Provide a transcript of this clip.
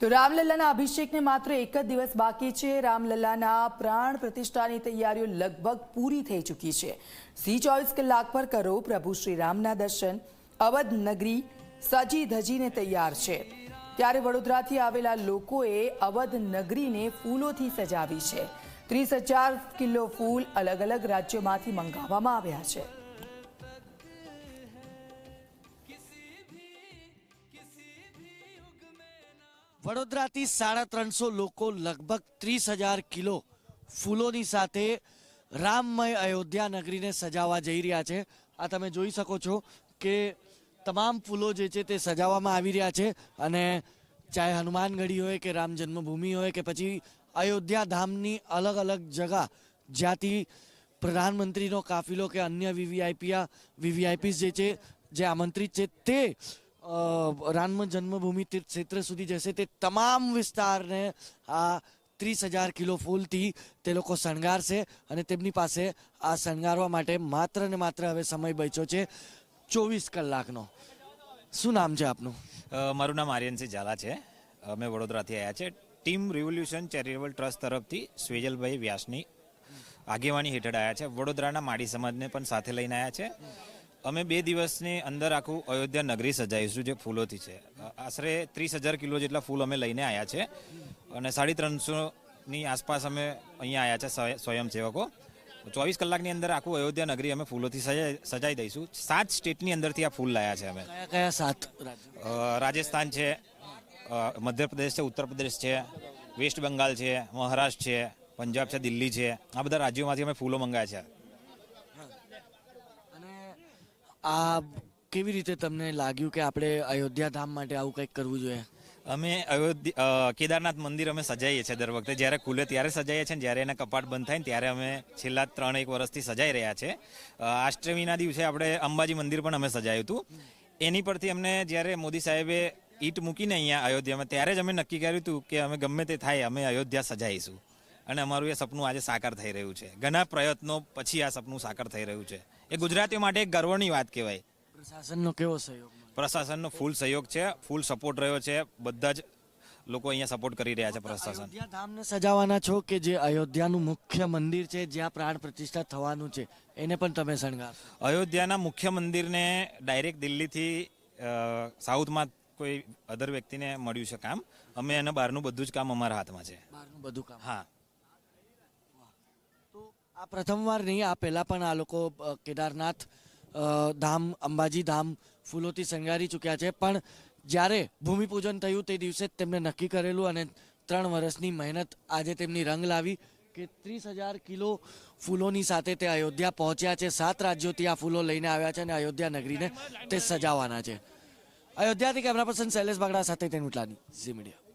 તો રામલલ્લાના અભિષેકને માત્ર એક જ દિવસ બાકી છે. રામલલ્લાના પ્રાણ પ્રતિષ્ઠાની તૈયારીઓ લગભગ પૂરી થઈ ચૂકી છે. સી ચોવીસ કલાક પર કરો પ્રભુ શ્રી રામના દર્શન. અવધ નગરી સજી ધજીને તૈયાર છે. ત્યારે વડોદરાથી આવેલા લોકોએ અવધ નગરીને ફૂલોથી સજાવી છે. ત્રીસ હજાર કિલો ફૂલ અલગ અલગ રાજ્યોમાંથી મંગાવવામાં આવ્યા છે. વડોદરાથી સાડા ત્રણસો લોકો લગભગ ત્રીસ હજાર કિલો ફૂલોની સાથે રામમય અયોધ્યા નગરીને સજાવવા જઈ રહ્યા છે. આ તમે જોઈ શકો છો કે તમામ ફૂલો જે છે તે સજાવવામાં આવી રહ્યા છે અને ચાહે હનુમાનગઢી હોય કે રામ જન્મભૂમિ હોય કે પછી અયોધ્યા ધામની અલગ અલગ જગા, જ્યાંથી પ્રધાનમંત્રીનો કાફિલો કે અન્ય વીવીઆઈપી વીવીઆઈપીસ જે છે, જે આમંત્રિત છે તે રામ જન્મભૂમિ તીર્થ ક્ષેત્ર સુધી જશે તે તમામ વિસ્તારને આ ત્રીસ હજાર કિલો ફૂલથી તે લોકો શણગારશે અને તેમની પાસે આ શણગારવા માટે માત્ર ને માત્ર હવે સમય બચ્યો છે ચોવીસ કલાકનો શું નામ છે આપનું મારું નામ આર્યનસિંહ ઝાલા છે અમે વડોદરાથી આવ્યા છે ટીમ રિવોલ્યુશન ચેરિટેબલ ટ્રસ્ટ તરફથી સ્વેજલભાઈ વ્યાસની આગેવાની હેઠળ આવ્યા છે વડોદરાના માડી સમાજને પણ સાથે લઈને આવ્યા છે અમે બે દિવસની અંદર આખું અયોધ્યા નગરી સજાવીશું જે ફૂલોથી છે. આશરે ત્રીસ હજાર કિલો જેટલા ફૂલ અમે લઈને આવ્યા છે અને સાડી ત્રણસોની આસપાસ અમે અહીંયા આવ્યા છે સ્વય- સ્વયંસેવકો. ચોવીસ કલાકની અંદર આખું અયોધ્યા નગરી અમે ફૂલોથી સજાઈ દઈશું. સાત સ્ટેટની અંદરથી આ ફૂલ લાયા છે અમે. કયા કયા સાત રાજસ્થાન છે મધ્યપ્રદેશ છે ઉત્તર પ્રદેશ છે વેસ્ટ બંગાળ છે મહારાષ્ટ્ર છે પંજાબ છે દિલ્હી છે. આ બધા રાજ્યોમાંથી અમે ફૂલો મંગાવ્યા છે અને આ કેવી રીતે તમને લાગ્યું કે આપણે અયોધ્યા ધામ માટે આવું કંઈક કરવું જોઈએ? અમે અયોધ્યા કેદારનાથ મંદિર અમે સજાઈએ છીએ દર વખતે. જ્યારે ખુલે ત્યારે સજાઈએ છીએ જ્યારે એના કપાટ બંધ થાય ત્યારે અમે છેલ્લા ત્રણ એક વર્ષથી સજાઈ રહ્યા છે અષ્ટમીના દિવસે આપણે અંબાજી મંદિર પણ અમે સજાયું હતું. એની પરથી અમને જ્યારે મોદી સાહેબે ઈટ મૂકીને અહીંયા અયોધ્યામાં, ત્યારે જ અમે નક્કી કર્યું હતું કે અમે ગમે તે થાય અમે અયોધ્યા સજાઈશું. અને અમારું એ સપનું આજે સાકાર થઈ રહ્યું છે. ઘણા પ્રયત્નો પછી આ સપનું સાકાર થઈ રહ્યું છે. એ ગુજરાતીઓ માટે એક ગર્વની વાત કહેવાય. પ્રશાસનનો કેવો સહયોગ પ્રશાસનનો ફૂલ સહયોગ છે ફૂલ સપોર્ટ રહ્યો છે બધા જ લોકો અહીંયા સપોર્ટ કરી રહ્યા છે પ્રશાસન. ધામને સજાવવાના છો કે જે અયોધ્યાનું મુખ્ય મંદિર છે જ્યાં પ્રાણ પ્રતિષ્ઠા થવાનું છે એને પણ તમે શણગાર અયોધ્યાના મુખ્ય મંદિરને ડાયરેક્ટ દિલ્હીથી સાઉથમાં કોઈ અધર વ્યક્તિને મળ્યું છે કામ. અમે એના બહારનું બધું જ કામ અમારા હાથમાં છે. બહારનું બધું કામ. હા. આ પ્રથમવાર નહીં, આ પહેલા પણ આ લોકો કેદારનાથ ધામ, અંબાજી ધામ ફૂલોથી શણગારી ચૂક્યા છે. પણ જ્યારે ભૂમિપૂજન થયું તે દિવસે જ તેમને નક્કી કરેલું અને ત્રણ વર્ષની મહેનત આજે તેમની રંગ લાવી કે ત્રીસ હજાર કિલો ફૂલોની સાથે તે અયોધ્યા પહોંચ્યા છે. સાત રાજ્યોથી આ ફૂલો લઈને આવ્યા છે અને અયોધ્યા નગરીને તે સજાવવાના છે. અયોધ્યાથી કેમેરા પર્સન શૈલેષ બાગડા સાથે તેનું ઝી મીડિયા.